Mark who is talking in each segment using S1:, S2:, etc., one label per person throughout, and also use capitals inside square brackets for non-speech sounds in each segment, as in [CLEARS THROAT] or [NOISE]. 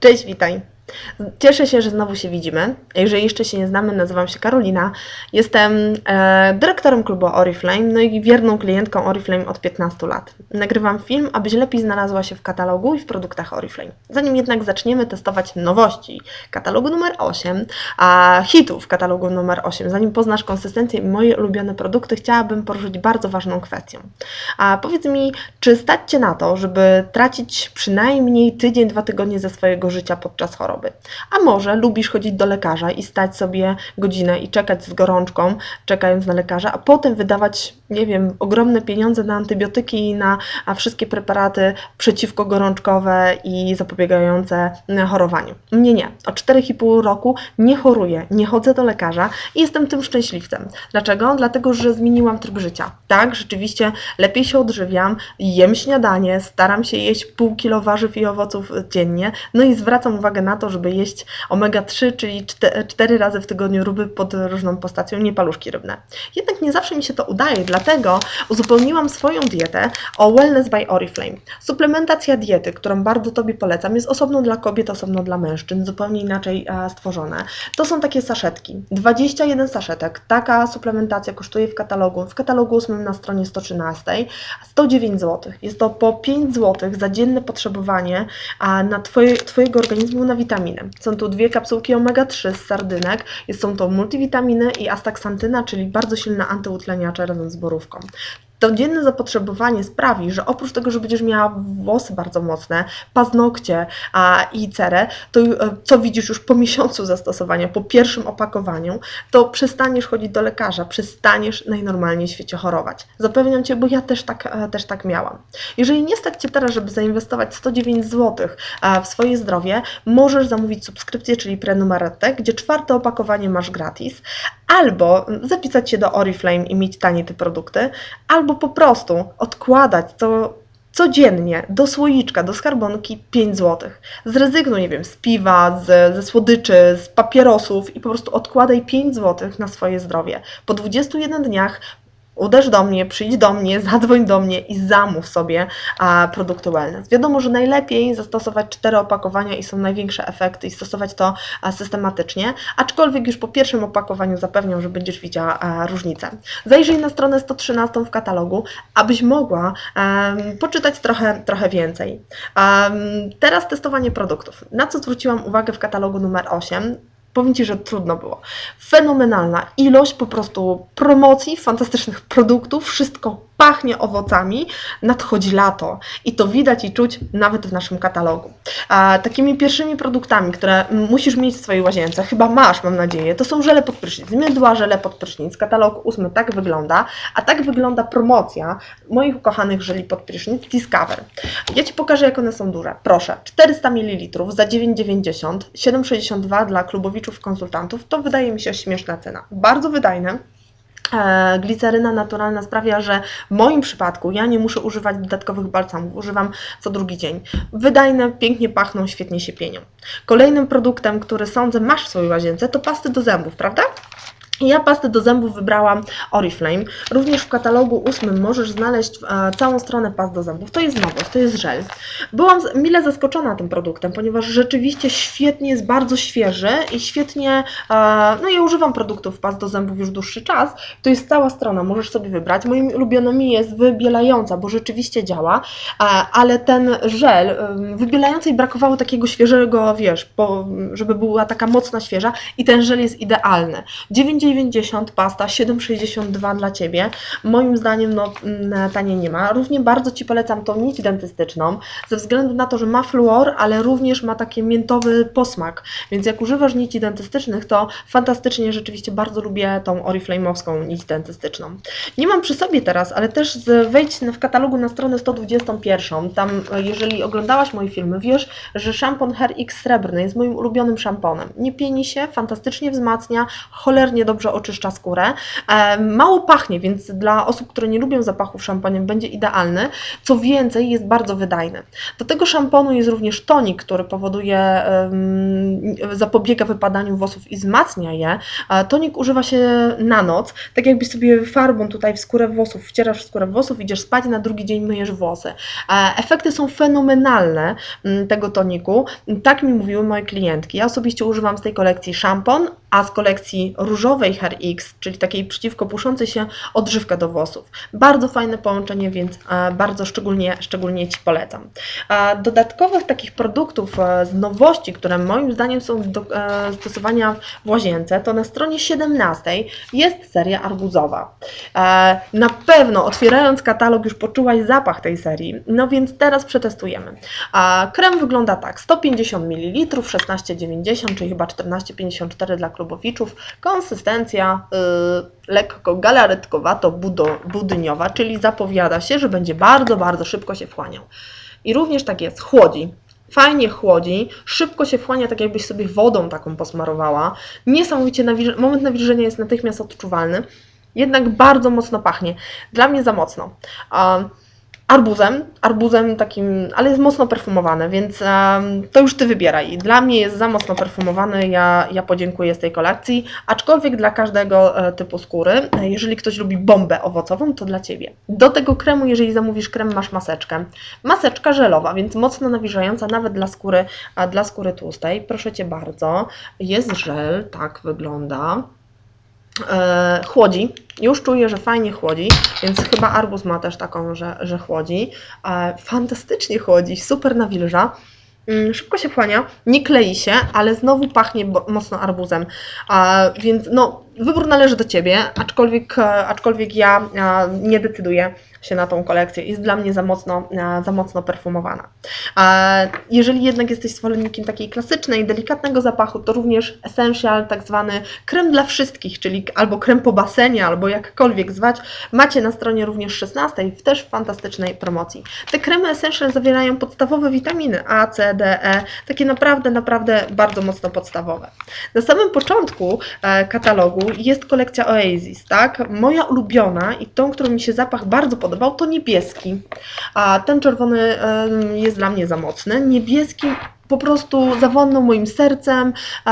S1: Cześć, witaj. Cieszę się, że znowu się widzimy. Jeżeli jeszcze się nie znamy, nazywam się Karolina. Jestem e, dyrektorem klubu Oriflame, no i wierną klientką Oriflame od 15 lat. Nagrywam film, abyś lepiej znalazła się w katalogu i w produktach Oriflame. Zanim jednak zaczniemy testować nowości katalogu numer 8, a hitów katalogu numer 8, zanim poznasz konsystencję i moje ulubione produkty, chciałabym poruszyć bardzo ważną kwestię. A powiedz mi, czy stać Cię na to, żeby tracić przynajmniej tydzień, dwa tygodnie ze swojego życia podczas choroby? A może lubisz chodzić do lekarza i stać sobie godzinę i czekać z gorączką, czekając na lekarza, a potem wydawać, nie wiem, ogromne pieniądze na antybiotyki i na wszystkie preparaty przeciwkogorączkowe i zapobiegające chorowaniu. Mnie nie. Od 4,5 roku nie choruję, nie chodzę do lekarza i jestem tym szczęśliwcem. Dlaczego? Dlatego, że zmieniłam tryb życia. Tak, rzeczywiście lepiej się odżywiam, jem śniadanie, staram się jeść pół kilo warzyw i owoców dziennie, no i zwracam uwagę na to, żeby jeść omega-3, czyli 4 razy w tygodniu ryby pod różną postacią, nie paluszki rybne. Jednak nie zawsze mi się to udaje, dlatego uzupełniłam swoją dietę o Wellness by Oriflame. Suplementacja diety, którą bardzo Tobie polecam, jest osobno dla kobiet, osobno dla mężczyzn, zupełnie inaczej e, stworzone. To są takie saszetki, 21 saszetek. Taka suplementacja kosztuje w katalogu, w katalogu 8 na stronie 113 109 zł. Jest to po 5 zł za dzienne potrzebowanie na twoje, Twojego organizmu na witaminy. Są tu dwie kapsułki omega-3 z sardynek, są to multivitaminy i astaksantyna, czyli bardzo silna antyutleniacza razem z группировкам. To dzienne zapotrzebowanie sprawi, że oprócz tego, że będziesz miała włosy bardzo mocne, paznokcie a, i cerę, to e, co widzisz już po miesiącu zastosowania, po pierwszym opakowaniu, to przestaniesz chodzić do lekarza, przestaniesz najnormalniej w świecie chorować. Zapewniam Cię, bo ja też tak, e, też tak miałam. Jeżeli nie stać Cię teraz, żeby zainwestować 109 zł w swoje zdrowie, możesz zamówić subskrypcję, czyli prenumeratę, gdzie czwarte opakowanie masz gratis, albo zapisać się do Oriflame i mieć tanie te produkty, albo po prostu odkładać to codziennie do słoiczka, do skarbonki 5 zł. Zrezygnuj, nie wiem, z piwa, z, ze słodyczy, z papierosów i po prostu odkładaj 5 zł na swoje zdrowie. Po 21 dniach uderz do mnie, przyjdź do mnie, [LAUGHS] zadzwoń do mnie i zamów sobie a, produkty wellness. Wiadomo, że najlepiej zastosować cztery opakowania i są największe efekty i stosować to a, systematycznie, aczkolwiek już po pierwszym opakowaniu zapewniam, że będziesz widziała a, różnicę. Zajrzyj na stronę 113 w katalogu, abyś mogła em, poczytać trochę, trochę więcej. Em, teraz testowanie produktów. Na co zwróciłam uwagę w katalogu numer 8? Powiem Ci, że trudno było. Fenomenalna ilość po prostu promocji, fantastycznych produktów, wszystko pachnie owocami, nadchodzi lato i to widać i czuć nawet w naszym katalogu. A, takimi pierwszymi produktami, które musisz mieć w swojej łazience, chyba masz, mam nadzieję, to są żele pod prysznic. Mydła, żele pod prysznic. Katalog ósmy tak wygląda, a tak wygląda promocja moich ukochanych żeli pod prysznic Discover. Ja Ci pokażę, jak one są duże. Proszę, 400 ml za 9,90, 7,62 dla klubowiczów konsultantów, to wydaje mi się śmieszna cena. Bardzo wydajne. E, gliceryna naturalna sprawia, że w moim przypadku ja nie muszę używać dodatkowych balsamów, używam co drugi dzień. Wydajne, pięknie pachną, świetnie się pienią. Kolejnym produktem, który sądzę masz w swojej łazience, to pasty do zębów, prawda? Ja pastę do zębów wybrałam Oriflame. Również w katalogu ósmym możesz znaleźć e, całą stronę past do zębów. To jest nowość, to jest żel. Byłam mile zaskoczona tym produktem, ponieważ rzeczywiście świetnie jest bardzo świeży i świetnie, e, no ja używam produktów past do zębów już dłuższy czas. To jest cała strona, możesz sobie wybrać. Moimi ulubionymi jest wybielająca, bo rzeczywiście działa, e, ale ten żel wybielającej brakowało takiego świeżego, wiesz, żeby była taka mocna świeża i ten żel jest idealny. 9,90 pasta, 7,62 dla Ciebie. Moim zdaniem no, mm, taniej nie ma. Równie bardzo Ci polecam tą nić dentystyczną, ze względu na to, że ma fluor, ale również ma taki miętowy posmak. Więc jak używasz nici dentystycznych, to fantastycznie, rzeczywiście bardzo lubię tą Oriflame'owską nić dentystyczną. Nie mam przy sobie teraz, ale też wejdź w katalogu na stronę 121. Tam, e, jeżeli oglądałaś moje filmy, wiesz, że szampon Hair X srebrny jest moim ulubionym szamponem. Nie pieni się, fantastycznie wzmacnia, cholernie dobrze dobrze oczyszcza skórę. E, mało pachnie, więc dla osób, które nie lubią zapachów szamponu będzie idealny. Co więcej, jest bardzo wydajny. Do tego szamponu jest również tonik, który powoduje, zapobiega wypadaniu włosów i wzmacnia je. E, Tonik używa się na noc, tak jakbyś sobie farbą tutaj w skórę włosów, wcierasz w skórę włosów, idziesz spać, na drugi dzień myjesz włosy. E, Efekty są fenomenalne tego toniku. Tak mi mówiły moje klientki. Ja osobiście używam z tej kolekcji szampon, a z kolekcji różowej Hair X, czyli takiej przeciwko puszącej się odżywka do włosów. Bardzo fajne połączenie, więc e, bardzo szczególnie, szczególnie Ci polecam. E, Dodatkowych takich produktów e, z nowości, które moim zdaniem są do stosowania w łazience, to na stronie 17 jest seria arbuzowa. Na pewno otwierając katalog już poczułaś zapach tej serii, no więc teraz przetestujemy. Krem wygląda tak, 150 ml, 16,90, czyli chyba 14,54 dla klubowiczów. Konsystencja y, lekko galaretkowato-budyniowa, czyli zapowiada się, że będzie bardzo, bardzo szybko się wchłaniał. I również tak jest, chłodzi. Fajnie chłodzi, szybko się wchłania, tak jakbyś sobie wodą taką posmarowała. Niesamowicie nawilż- moment nawilżenia jest natychmiast odczuwalny, jednak bardzo mocno pachnie. Dla mnie za mocno. Arbuzem, arbuzem takim, ale jest mocno perfumowane, więc em, to już Ty wybieraj. Dla mnie jest za mocno perfumowany, ja, ja podziękuję z tej kolekcji, aczkolwiek dla każdego e, typu skóry, e, jeżeli ktoś lubi bombę owocową, to dla Ciebie. Do tego kremu, jeżeli zamówisz krem, masz maseczkę. Maseczka żelowa, więc mocno nawilżająca nawet dla skóry, dla skóry tłustej. Proszę Cię bardzo, jest żel, tak wygląda. E, chłodzi. Już czuję, że fajnie chłodzi, więc chyba arbuz ma też taką, że, że chłodzi. E, fantastycznie chłodzi, super nawilża. Mm, Szybko się wchłania, nie klei się, ale znowu pachnie mocno arbuzem. A, więc no, wybór należy do Ciebie, aczkolwiek, e, aczkolwiek ja e, nie decyduję się na tą kolekcję. Jest dla mnie za mocno, e, za mocno perfumowana. A jeżeli jednak jesteś zwolennikiem takiej klasycznej, delikatnego zapachu, to również Essential, tak zwany krem dla wszystkich, czyli albo krem po basenie, albo jakkolwiek zwać, macie na stronie również 16 w też fantastycznej promocji. Te kremy Essential zawierają podstawowe witaminy A, C, D, E, takie naprawdę, naprawdę bardzo mocno podstawowe. Na samym początku e, katalogu jest kolekcja Oasis, tak? Moja ulubiona i tą, którą mi się zapach bardzo podobał, to niebieski. A ten czerwony jest dla mnie za mocny. Niebieski po prostu zawładnął moim sercem, e,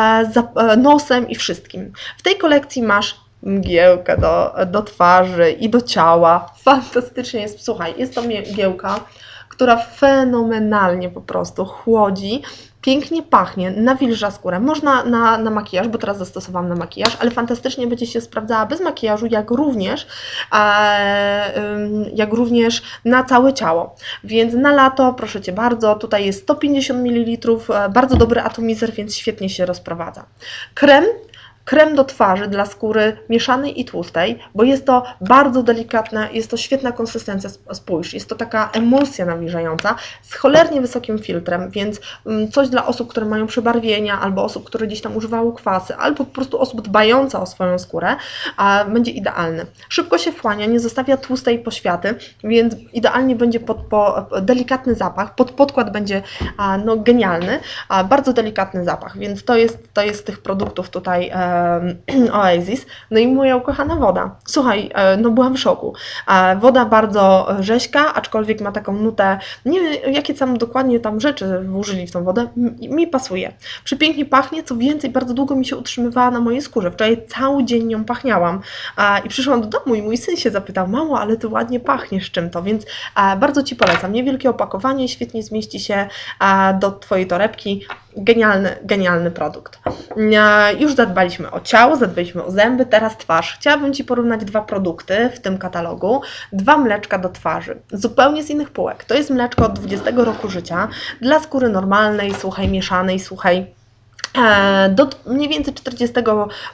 S1: e, nosem i wszystkim. W tej kolekcji masz mgiełkę do, do twarzy i do ciała. Fantastycznie jest. Słuchaj, jest to mgiełka, która fenomenalnie po prostu chłodzi, pięknie pachnie, nawilża skórę. Można na, na makijaż, bo teraz zastosowałam na makijaż, ale fantastycznie będzie się sprawdzała bez makijażu, jak również, e, jak również na całe ciało. Więc na lato, proszę Cię bardzo, tutaj jest 150 ml, e, bardzo dobry atomizer, więc świetnie się rozprowadza. Krem krem do twarzy dla skóry mieszanej i tłustej, bo jest to bardzo delikatne, jest to świetna konsystencja, sp- spójrz, jest to taka emulsja nawilżająca z cholernie wysokim filtrem, więc mm, coś dla osób, które mają przebarwienia, albo osób, które gdzieś tam używały kwasy, albo po prostu osób dbająca o swoją skórę, a będzie idealny. Szybko się wchłania, nie zostawia tłustej poświaty, więc idealnie będzie pod, po, delikatny zapach, pod podkład będzie a, no, genialny, a, bardzo delikatny zapach, więc to jest, to jest tych produktów tutaj em, [CLEARS THROAT] Oasis. No i moja ukochana woda. Słuchaj, e, no byłam w szoku. E, Woda bardzo rzeźka, aczkolwiek ma taką nutę, nie wiem jakie tam dokładnie tam rzeczy włożyli w tą wodę, mi pasuje. Przepięknie pachnie, co więcej, bardzo długo mi się utrzymywała na mojej skórze. Wczoraj cały dzień nią pachniałam e, i przyszłam do domu i mój syn się zapytał, mamo, ale ty ładnie pachniesz czym to, więc bardzo Ci polecam. Niewielkie opakowanie, świetnie zmieści się do Twojej torebki. Genialny, genialny produkt. E, Już zadbaliśmy o ciało, zadbaliśmy o zęby, teraz twarz. Chciałabym Ci porównać dwa produkty w tym katalogu. Dwa mleczka do twarzy, zupełnie z innych półek. To jest mleczko od 20 roku życia dla skóry normalnej, słuchaj, mieszanej, słuchaj, e, do mniej więcej 40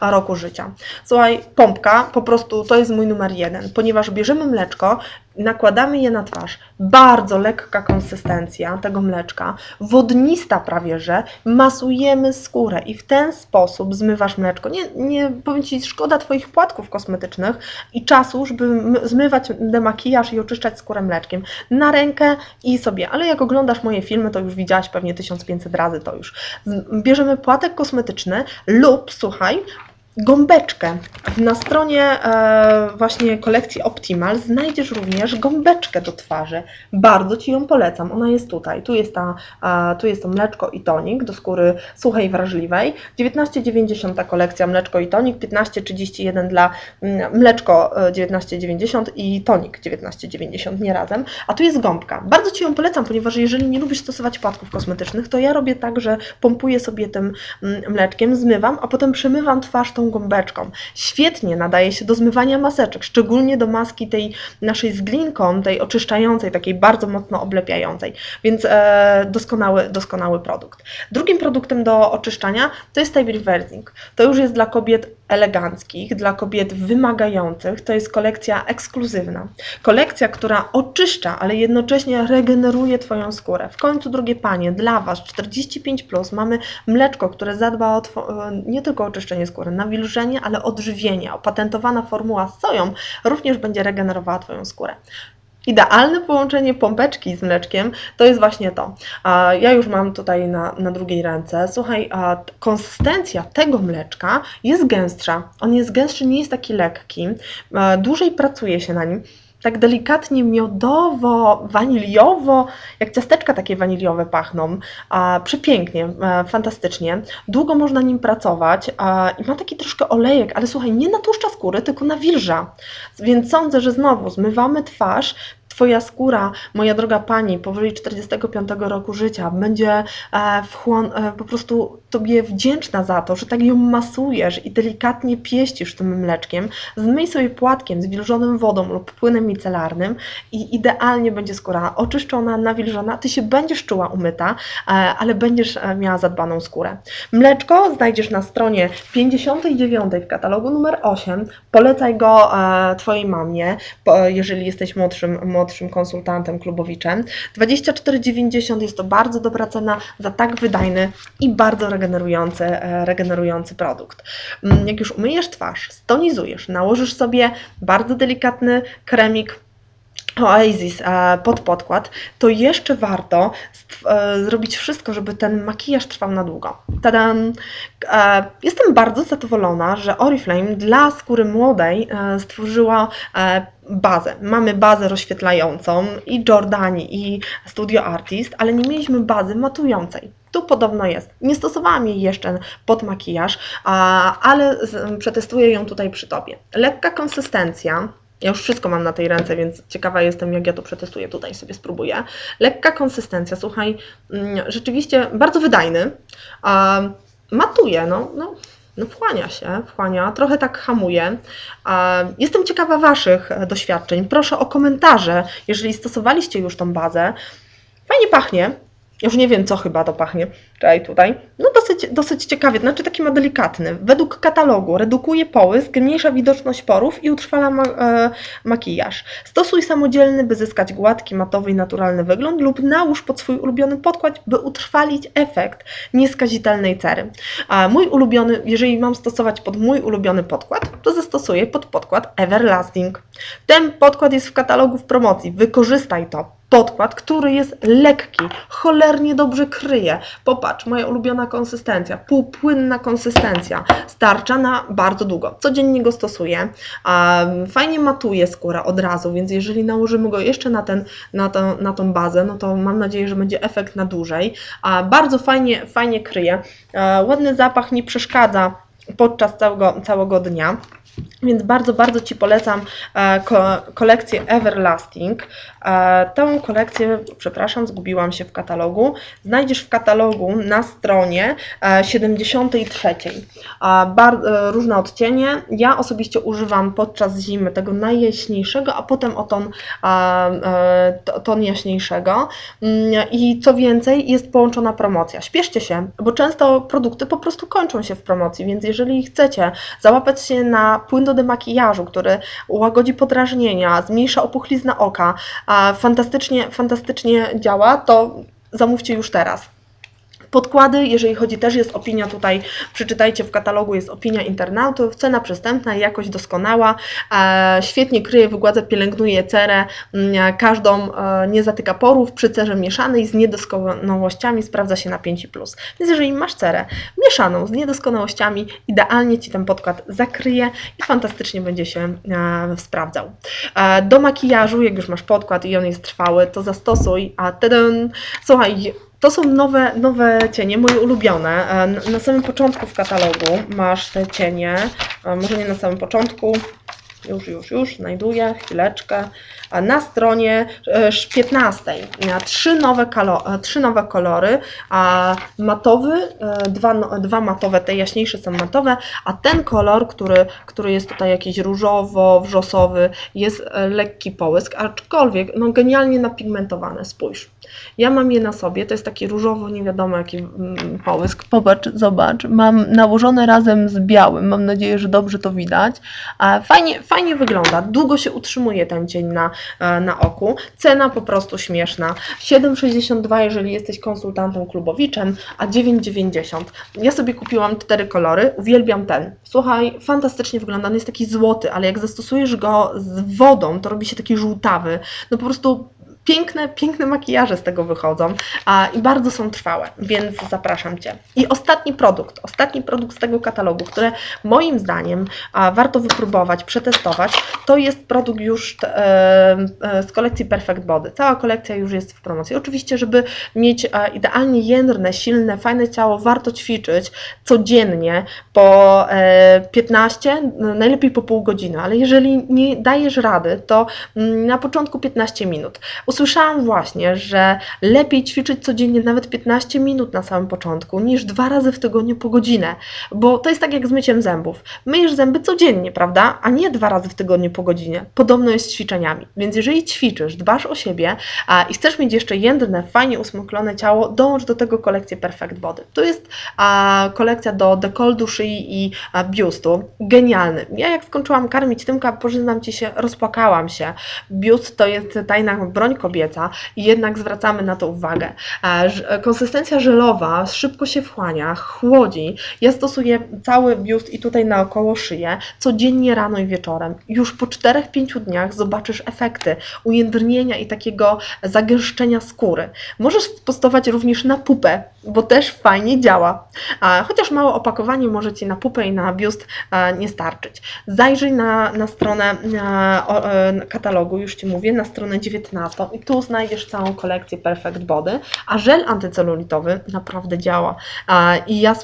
S1: roku życia. Słuchaj, pompka po prostu to jest mój numer jeden, ponieważ bierzemy mleczko, nakładamy je na twarz. Bardzo lekka konsystencja tego mleczka, wodnista prawie że, masujemy skórę i w ten sposób zmywasz mleczko. Nie, nie powiem Ci, szkoda Twoich płatków kosmetycznych i czasu, żeby zmywać demakijaż i oczyszczać skórę mleczkiem. Na rękę i sobie, ale jak oglądasz moje filmy, to już widziałaś pewnie 1500 razy to już. Bierzemy płatek kosmetyczny lub, słuchaj, gąbeczkę. Na stronie e, właśnie kolekcji Optimal znajdziesz również gąbeczkę do twarzy. Bardzo Ci ją polecam. Ona jest tutaj. Tu jest, ta, e, tu jest to mleczko i tonik do skóry suchej, wrażliwej. 19,90 ta kolekcja mleczko i tonik, 15,31 dla mm, mleczko e, 19,90 i tonik 19,90 nie razem. A tu jest gąbka. Bardzo Ci ją polecam, ponieważ jeżeli nie lubisz stosować płatków kosmetycznych, to ja robię tak, że pompuję sobie tym mm, mleczkiem, zmywam, a potem przemywam twarz tą gąbeczką. Świetnie nadaje się do zmywania maseczek, szczególnie do maski tej naszej z glinką, tej oczyszczającej, takiej bardzo mocno oblepiającej, więc e, doskonały, doskonały produkt. Drugim produktem do oczyszczania to jest Style Reversing. To już jest dla kobiet eleganckich, dla kobiet wymagających. To jest kolekcja ekskluzywna. Kolekcja, która oczyszcza, ale jednocześnie regeneruje Twoją skórę. W końcu, drogie panie, dla Was 45 plus mamy mleczko, które zadba o e, nie tylko oczyszczenie skóry, nawilżenie, ale odżywienie. Opatentowana formuła z soją również będzie regenerowała Twoją skórę. Idealne połączenie pompeczki z mleczkiem to jest właśnie to. Ja już mam tutaj na, na drugiej ręce. Słuchaj, konsystencja tego mleczka jest gęstsza. On jest gęstszy, nie jest taki lekki. E, Dłużej pracuje się na nim. Tak delikatnie miodowo, waniliowo, jak ciasteczka takie waniliowe pachną. A, przepięknie, e, fantastycznie. Długo można nim pracować a, i ma taki troszkę olejek, ale słuchaj, nie natłuszcza skóry, tylko nawilża. Więc sądzę, że znowu zmywamy twarz, Twoja skóra, moja droga pani, powyżej 45 roku życia, będzie e, wchłon, e, po prostu Tobie wdzięczna za to, że tak ją masujesz i delikatnie pieścisz tym mleczkiem. Zmyj sobie płatkiem zwilżonym wodą lub płynem micelarnym i idealnie będzie skóra oczyszczona, nawilżona. Ty się będziesz czuła umyta, e, ale będziesz miała zadbaną skórę. Mleczko znajdziesz na stronie 59 w katalogu numer 8. Polecaj go Twojej mamie, jeżeli jesteś młodszym, młodszym konsultantem, klubowiczem. 24,90 jest to bardzo dobra cena za tak wydajny i bardzo regenerujący, e, regenerujący produkt. Mm, Jak już umyjesz twarz, stonizujesz, nałożysz sobie bardzo delikatny kremik Oasis e, pod podkład, to jeszcze warto e, zrobić wszystko, żeby ten makijaż trwał na długo. Tadam! E, Jestem bardzo zadowolona, że Oriflame dla skóry młodej stworzyła bazę. Mamy bazę rozświetlającą i Jordani, i Studio Artist, ale nie mieliśmy bazy matującej. Tu podobno jest. Nie stosowałam jej jeszcze pod makijaż, ale przetestuję ją tutaj przy Tobie. Lekka konsystencja, ja już wszystko mam na tej ręce, więc ciekawa jestem, jak ja to przetestuję. Tutaj sobie spróbuję. Lekka konsystencja, słuchaj, mm, rzeczywiście bardzo wydajny. Matuje, no, no, no wchłania się, wchłania, trochę tak hamuje. Jestem ciekawa Waszych e, doświadczeń. Proszę o komentarze, jeżeli stosowaliście już tą bazę. Fajnie pachnie. Już nie wiem, co chyba to pachnie. Czekaj tutaj. No dosyć, dosyć ciekawie, znaczy taki ma delikatny. Według katalogu redukuje połysk, zmniejsza widoczność porów i utrwala ma, e, makijaż. Stosuj samodzielny, by zyskać gładki, matowy i naturalny wygląd lub nałóż pod swój ulubiony podkład, by utrwalić efekt nieskazitelnej cery. A mój ulubiony, jeżeli mam stosować pod mój ulubiony podkład, to zastosuję pod podkład Everlasting. Ten podkład jest w katalogu w promocji. Wykorzystaj to. Podkład, który jest lekki, cholernie dobrze kryje. Popatrz, moja ulubiona konsystencja, półpłynna konsystencja, starcza na bardzo długo. Codziennie go stosuję. Fajnie matuje skórę od razu, więc jeżeli nałożymy go jeszcze na, ten, na, tą, na tą bazę, no to mam nadzieję, że będzie efekt na dłużej. Bardzo fajnie, fajnie kryje. Ładny zapach nie przeszkadza podczas całego, całego dnia. Więc bardzo, bardzo Ci polecam e, ko kolekcję Everlasting. E, tę kolekcję, przepraszam, zgubiłam się w katalogu. Znajdziesz w katalogu na stronie e, 73. E, bar, e, różne odcienie. Ja osobiście używam podczas zimy tego najjaśniejszego, a potem o ton, ton jaśniejszego. Mm, I co więcej, jest połączona promocja. Śpieszcie się, bo często produkty po prostu kończą się w promocji, więc jeżeli chcecie załapać się na płyn do demakijażu, który łagodzi podrażnienia, zmniejsza opuchlizna oka, fantastycznie, fantastycznie działa, to zamówcie już teraz. Podkłady, jeżeli chodzi, też jest opinia tutaj, przeczytajcie w katalogu, jest opinia internautów, cena przystępna, jakość doskonała, e, świetnie kryje, wygładza, pielęgnuje cerę, każdą, e, nie zatyka porów, przy cerze mieszanej z niedoskonałościami sprawdza się na 5+. Więc jeżeli masz cerę mieszaną z niedoskonałościami, idealnie Ci ten podkład zakryje i fantastycznie będzie się e, sprawdzał. Do makijażu, jak już masz podkład i on jest trwały, to zastosuj, a ten, słuchaj, to są nowe, nowe cienie, moje ulubione. E, Na samym początku w katalogu masz te cienie, e, może nie na samym początku, już, już, już, znajduję, chwileczkę. Na stronie e, 15 e, trzy nowe, e, trzy nowe kolory, a matowy, e, dwa, no- dwa matowe, te jaśniejsze są matowe, a ten kolor, który, który jest tutaj jakiś różowo-wrzosowy, jest e, lekki połysk, aczkolwiek no, genialnie napigmentowany, spójrz. Ja mam je na sobie, to jest taki różowo, nie wiadomo jaki mm, połysk. Popatrz, zobacz, mam nałożone razem z białym, mam nadzieję, że dobrze to widać. Fajnie, fajnie wygląda, długo się utrzymuje ten cień na, e, na oku. Cena po prostu śmieszna. 7,62 jeżeli jesteś konsultantem klubowiczem, a 9,90. Ja sobie kupiłam cztery kolory, uwielbiam ten. Słuchaj, fantastycznie wygląda, on jest taki złoty, ale jak zastosujesz go z wodą, to robi się taki żółtawy. No po prostu piękne, piękne makijaże z tego wychodzą a, i bardzo są trwałe, więc zapraszam Cię. I ostatni produkt, ostatni produkt z tego katalogu, który moim zdaniem a, warto wypróbować, przetestować, to jest produkt już e, e, z kolekcji Perfect Body. Cała kolekcja już jest w promocji. Oczywiście, żeby mieć idealnie jędrne, silne, fajne ciało, warto ćwiczyć codziennie po e, 15, no, najlepiej po pół godziny, ale jeżeli nie dajesz rady, to mm, na początku 15 minut. Usłyszałam właśnie, że lepiej ćwiczyć codziennie nawet 15 minut na samym początku, niż dwa razy w tygodniu po godzinę, bo to jest tak jak z myciem zębów. Myjesz zęby codziennie, prawda? A nie dwa razy w tygodniu po godzinie. Podobno jest z ćwiczeniami. Więc jeżeli ćwiczysz, dbasz o siebie a, i chcesz mieć jeszcze jędrne, fajnie usmuklone ciało, dołącz do tego kolekcję Perfect Body. To jest a, kolekcja do dekoldu, szyi i a, biustu. Genialny. Ja jak skończyłam karmić Tymka, przyznam Ci się, rozpłakałam się. Biust to jest tajna broń kobieca i jednak zwracamy na to uwagę. Konsystencja żelowa szybko się wchłania, chłodzi. Ja stosuję cały biust i tutaj naokoło szyję codziennie rano i wieczorem. Już po 4-5 dniach zobaczysz efekty ujędrnienia i takiego zagęszczenia skóry. Możesz stosować również na pupę, bo też fajnie działa. Chociaż małe opakowanie może Ci na pupę i na biust nie starczyć. Zajrzyj na, na stronę e, katalogu, już Ci mówię, na stronę 19 i tu znajdziesz całą kolekcję Perfect Body, a żel antycelulitowy naprawdę działa. I ja,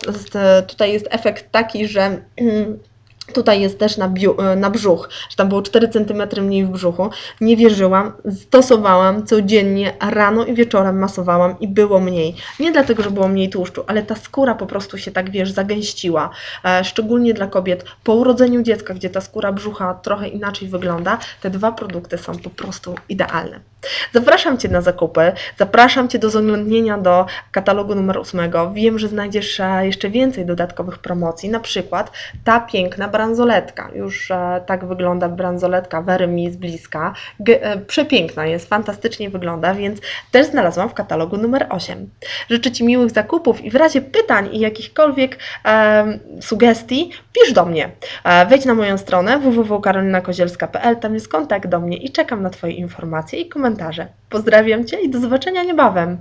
S1: tutaj jest efekt taki, że [CLEARS THROAT] Tutaj jest też na, biu, na brzuch, że tam było 4 cm mniej w brzuchu. Nie wierzyłam, stosowałam codziennie, rano i wieczorem masowałam i było mniej. Nie dlatego, że było mniej tłuszczu, ale ta skóra po prostu się tak, wiesz, zagęściła. E, szczególnie dla kobiet po urodzeniu dziecka, gdzie ta skóra brzucha trochę inaczej wygląda, te dwa produkty są po prostu idealne. Zapraszam Cię na zakupy, zapraszam Cię do zaglądnięcia do katalogu numer 8. Wiem, że znajdziesz e, jeszcze więcej dodatkowych promocji, na przykład ta piękna bransoletka. Już e, tak wygląda bransoletka Wery mi z bliska. E, przepiękna jest, fantastycznie wygląda, więc też znalazłam w katalogu numer 8. Życzę Ci miłych zakupów i w razie pytań i jakichkolwiek em, sugestii, pisz do mnie. E, wejdź na moją stronę www.karolinakozielska.pl, tam jest kontakt do mnie i czekam na Twoje informacje i komentarze. Pozdrawiam Cię i do zobaczenia niebawem.